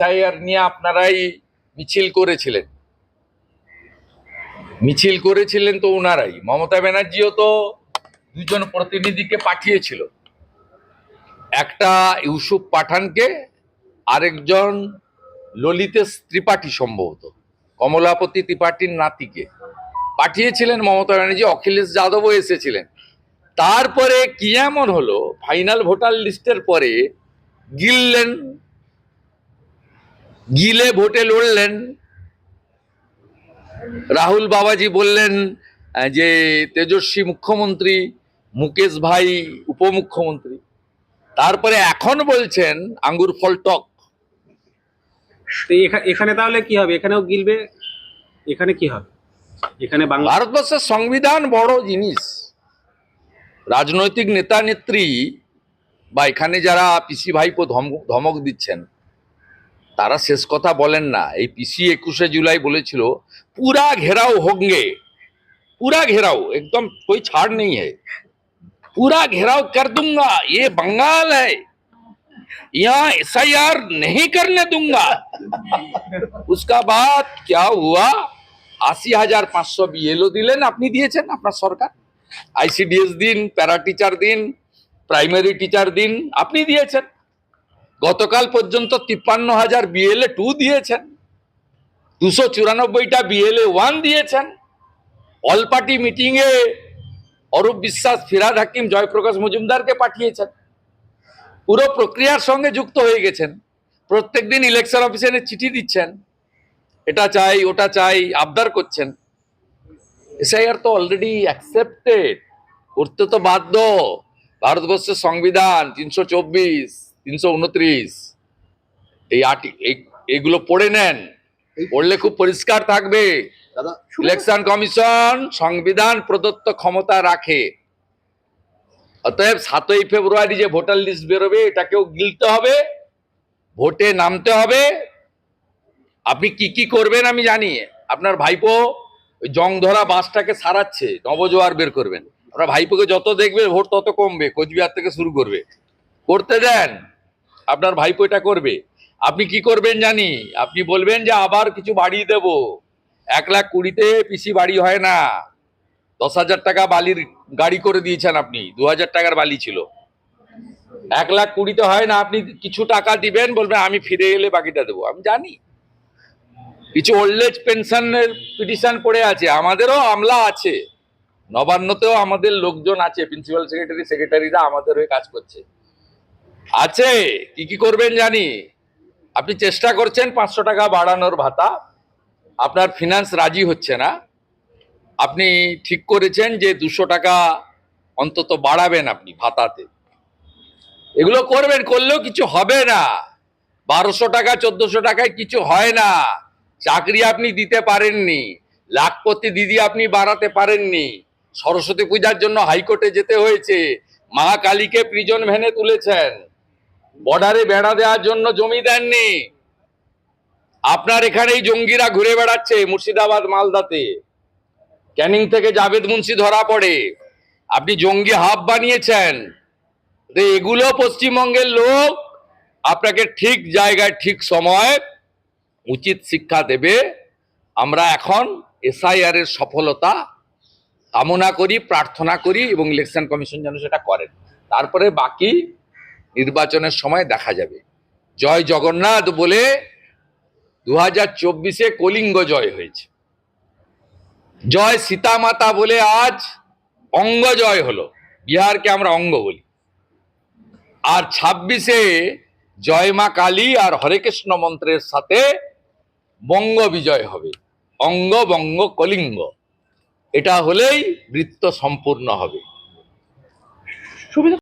SIR নিয়ে আপনারাই মিছিল করেছিলেন। মিছিল করেছিলেন তো ওনারাই মমতা ব্যানার্জিও তো দুজন প্রতিনিধিকে পাঠিয়েছিল। একটা ইউসুফ পাঠানকে, আরেকজন ললিতেশ ত্রিপাঠী সম্ভবত, কমলাপতি ত্রিপাঠীর নাতিকে পাঠিয়েছিলেন মমতা ব্যানার্জি, অখিলেশ যাদবও এসেছিলেন। তারপরে কি এমন হলো? ফাইনাল ভোটার লিস্টের পরে গিললেন গিলে ভোটে লড়লেন। রাহুল বাবাজি বললেন যে তেজস্বী মুখ্যমন্ত্রী মুকেশ ভাই উপমুখ্যমন্ত্রী। তারপরে এখন বলছেন আঙ্গুর ফল টক। এখানে তাহলে কি হবে? এখানেও গিলবে? এখানে কি হবে? এখানে ভারতবর্ষের সংবিধান বড় জিনিস। রাজনৈতিক নেতা নেত্রী বা এখানে যারা পিসি ভাইপো ধম- ধমক দিচ্ছেন তারা শেষ কথা বলেন না এই পিসি একুশে জুলাই বলেছিল পুরা ঘেরাও হোঙ্গে पूरा घेराव एकदम कोई छाड़ नहीं है पूरा घेराव कर दूंगा ये बंगाल है यहाँ एस नहीं करने दूंगा उसका बाद क्या हुआ আশি হাজার পাঁচশো বিএলও দিলেন আপনি দিয়েছেন আপনার সরকার আইসিডিএস দিন প্যারা টিচার দিন প্রাইমারি টিচার দিন আপনি দিয়েছেন গতকাল পর্যন্ত তিপ্পান্ন হাজার বিএলএ টু দিয়েছেন। দুশো চুরানব্বইটা বিএলএ ওয়ান দিয়েছেন। অল পার্টি মিটিংয়ে অরূপ বিশ্বাস, ফিরাদ হাকিম, জয়প্রকাশ মজুমদারকে পাঠিয়েছেন। পুরো প্রক্রিয়ার সঙ্গে যুক্ত হয়ে গেছেন। প্রত্যেকদিন ইলেকশন অফিসে চিঠি দিচ্ছেন। এটা চাই, ওটা চাই, আবদার করছেন। এসআইআর তো অলরেডি অ্যাকসেপ্টেড করতে তো বাধ্য। ভারতবর্ষের সংবিধান তিনশো চব্বিশ। তিনশো উনত্রিশ। এই আর্টি এই- এইগুলো পড়ে নেন। পড়লে খুব পরিষ্কার থাকবে। দাদা ইলেকশন কমিশন সংবিধান প্রদত্ত ক্ষমতা রাখে। অতএব সাতই ফেব্রুয়ারি যে ভোটার লিস্ট বেরোবে এটাকেও গিলতে হবে ভোটে নামতে হবে। আপনি কি কি করবেন আমি জানি। আপনার ভাইপো জং ধরা বাসটাকে সারাচ্ছে নবজোয়ার বের করবেন। আপনার ভাইপোকে যত দেখবে ভোট তত কমবে কোচবিহার থেকে শুরু করবে। করতে দেন। আপনার ভাইপো এটা করবে। আপনি কি করবেন জানি? আপনি বলবেন যে আবার কিছু বাড়িয়ে দেব। এক লাখ কুড়িতে পিসি বাড়ি হয় না। দশ হাজার টাকা বালির গাড়ি করে দিয়েছেন আপনি। দু হাজার টাকার বালি ছিল। এক লাখ কুড়িতে হয় না, আপনি কিছু টাকা দিবেন, বলবেন আমি ফিরে এলে বাকিটা দেবো। আমি জানি। কিছু ওল্ড এজ পেনশনের পিটিশন পড়ে আছে। আমাদেরও আমলা আছে। নবান্নতেও আমাদের লোকজন আছে। প্রিন্সিপাল সেক্রেটারি সেক্রেটারিরা আমাদের হয়ে কাজ করছে। আছে, কি কি করবেন জানি? আপনি চেষ্টা করছেন পাঁচশো টাকা বাড়ানোর ভাতা। আপনার ফিনান্স রাজি হচ্ছে না। আপনি ঠিক করেছেন যে দুশো টাকা অন্তত বাড়াবেন আপনি ভাতাতে। এগুলো করবেন, করলেও কিছু হবে না। বারোশো টাকা, চোদ্দশো টাকায় কিছু হয় না। চাকরি আপনি দিতে পারেননি। লাখপতি দিদি আপনি বাড়াতে পারেননি। সরস্বতী পূজার জন্য হাইকোর্টে যেতে হয়েছে। মা কালীকে প্রিজন ভ্যানে তুলেছেন। বর্ডারে বেড়া দেওয়ার জন্য জমি দেননি। আপনার এখানেই জঙ্গিরা ঘুরে বেড়াচ্ছে মুর্শিদাবাদ মালদাতে। ক্যানিং থেকে জাভেদ মুন্সি ধরা পড়ে। আপনি জঙ্গি হাব বানিয়েছেন। এগুলো পশ্চিমবঙ্গের লোক আপনাকে ঠিক জায়গায়, ঠিক সময় উচিত শিক্ষা দেবে। আমরা এখন এসআইআর এর সফলতা কামনা করি, প্রার্থনা করি এবং ইলেকশন কমিশন যেন সেটা করেন। তারপরে বাকি নির্বাচনের সময় দেখা যাবে। জয় জগন্নাথ বলে দু হাজার চব্বিশে কলিঙ্গ জয় হয়েছে। জয় সীতামাতা বলে আজ অঙ্গ জয় হলো। বিহারকে আমরা অঙ্গ বলি। আর ছাব্বিশে জয় মা কালী আর হরে কৃষ্ণ মন্ত্রের সাথে বঙ্গ বিজয় হবে। অঙ্গ, বঙ্গ, কলিঙ্গ। এটা হলেই বৃত্ত সম্পূর্ণ হবে।